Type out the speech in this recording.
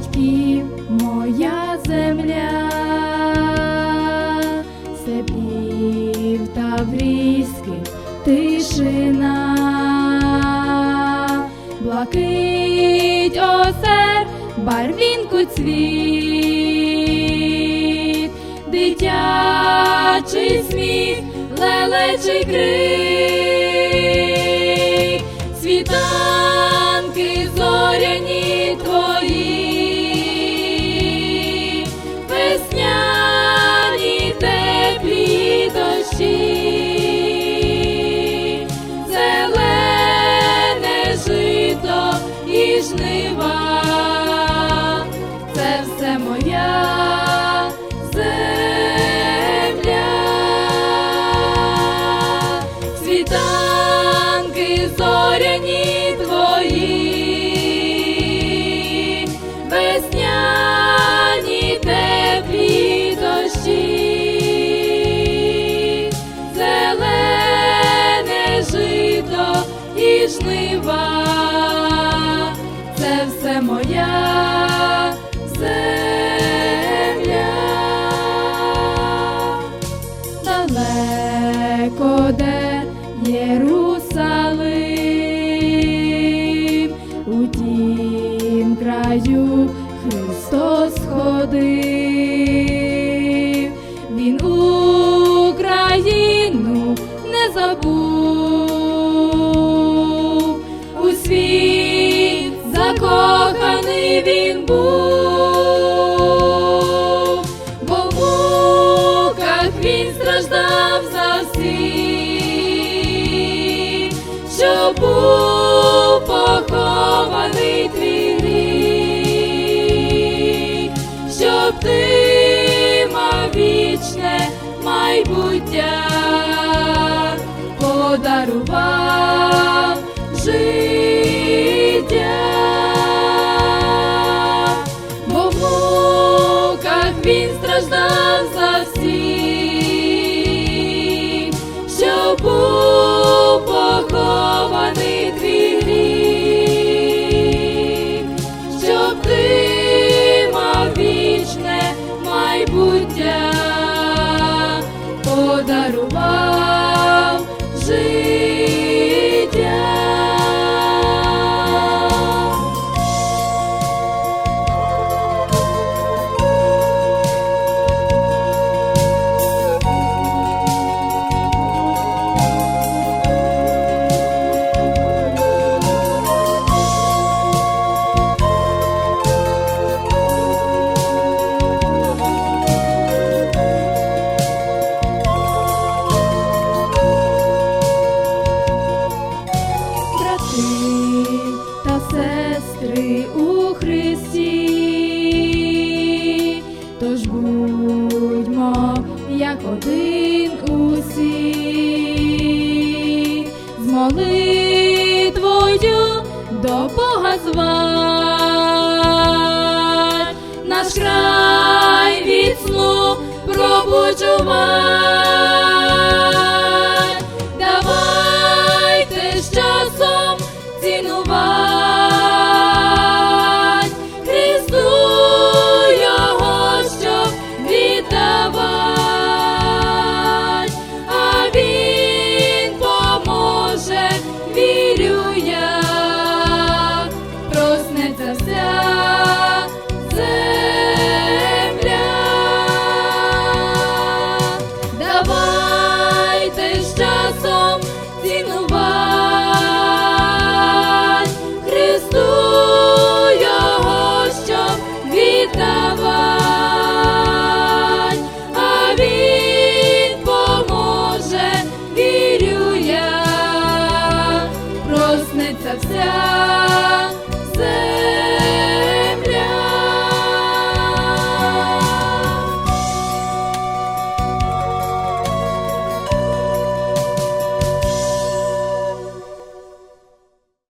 батьків моя земля, степів таврійських тишина, блакить осер, барвінку цвіт, дитячий сміх, лелечий крик. Світа. раю Христос ходив, Він Україну не забув. він страждав за всіх. один усі, з молитвою до Бога звать, наш край від сну пробуджував. themselves.